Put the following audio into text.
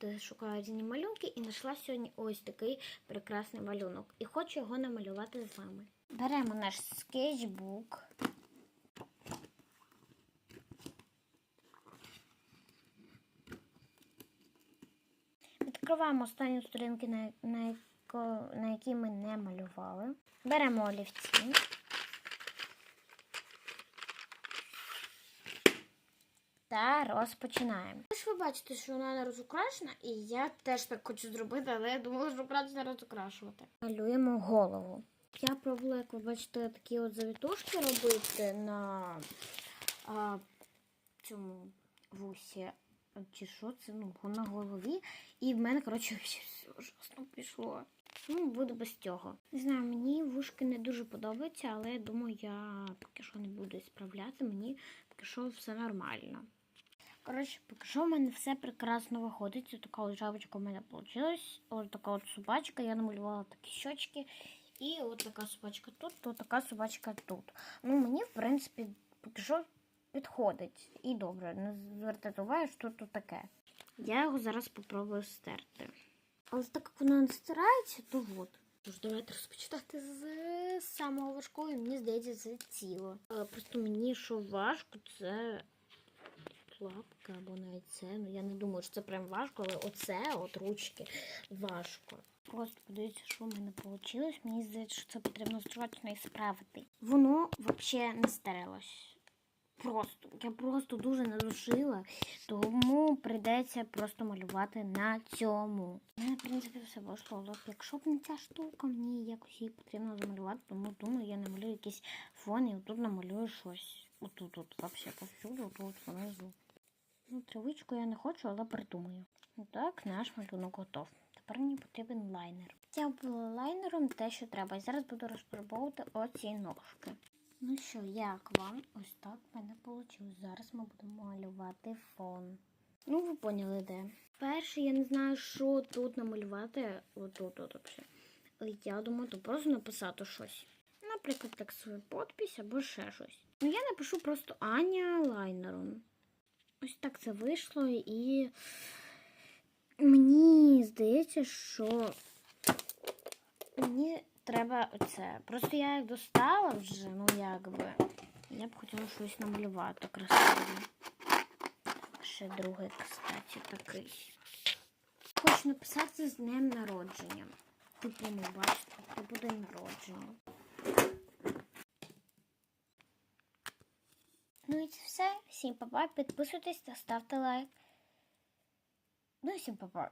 завжди шукаю різні малюнки і знайшла сьогодні ось такий прекрасний малюнок. І хочу його намалювати з вами. Беремо наш скетчбук. Відкриваємо останні сторінки, на, на, на які ми не малювали. Беремо олівці. Та розпочинаємо. Ось ви бачите, що вона не розукрашена, і я теж так хочу зробити, але я думала, що правда не розукрашувати. Малюємо голову. Я пробувала, як ви бачите, такі от завітушки робити на а, цьому вусі. Чи що це? Ну, на голові. І в мене, коротше, все ужасно пішло. Ну, буду без цього. Не знаю, мені вушки не дуже подобаються, але я думаю, я поки що не буду справляти. Мені поки що все нормально. Коротше, поки що в мене все прекрасно виходить. Ось така от жабочка у мене вийшла. Ось така от собачка. Я намалювала такі щочки. І от така собачка тут, то така собачка тут. Ну, мені, в принципі, поки що підходить. І добре, не звертайте увагу, що тут таке. Я його зараз спробую стерти. Але так як воно не стирається, то от. Тож давайте розпочинати з самого важкого, і мені здається, це тіло. Е, Просто мені що важко, це лапка або навіть це. Ну я не думаю, що це прям важко, але оце, от ручки, важко. Просто подивіться, що в мене вийшло. Мені здається, що це потрібно строчно і справити. Воно взагалі не старилось. Просто я просто дуже надушила, тому прийдеться просто малювати на цьому. Мене, в принципі, все вийшло. Але якщо б не ця штука, мені якось її потрібно замалювати, тому думаю, я намалюю якийсь фон і отут намалюю щось. Отут, от, взагалі, повсюди, отут, внизу. Ну, травичку я не хочу, але придумаю. Так, наш малюнок готов. Тепер мені потрібен лайнер. Я була лайнером те, що треба. І зараз буду розпробовувати оці ножки. Ну що, як вам? Ось так в мене вийшло. Зараз ми будемо малювати фон. Ну, ви поняли, де. Перше, я не знаю, що тут намалювати. Отут, от взагалі. Я думаю, то просто написати щось. Наприклад, так свою подпись або ще щось. Ну, я напишу просто Аня лайнером. Ось так це вийшло, і мені здається, що мені треба оце. Просто я як достала вже, ну якби. Я б хотіла щось намалювати красиве. Ще другий, кстати, такий. Хочу написати з днем народження. Типу, ну бачите, типу день народження. Ну і це все. Всім папа. Підписуйтесь та ставте лайк. Ну і всім папа.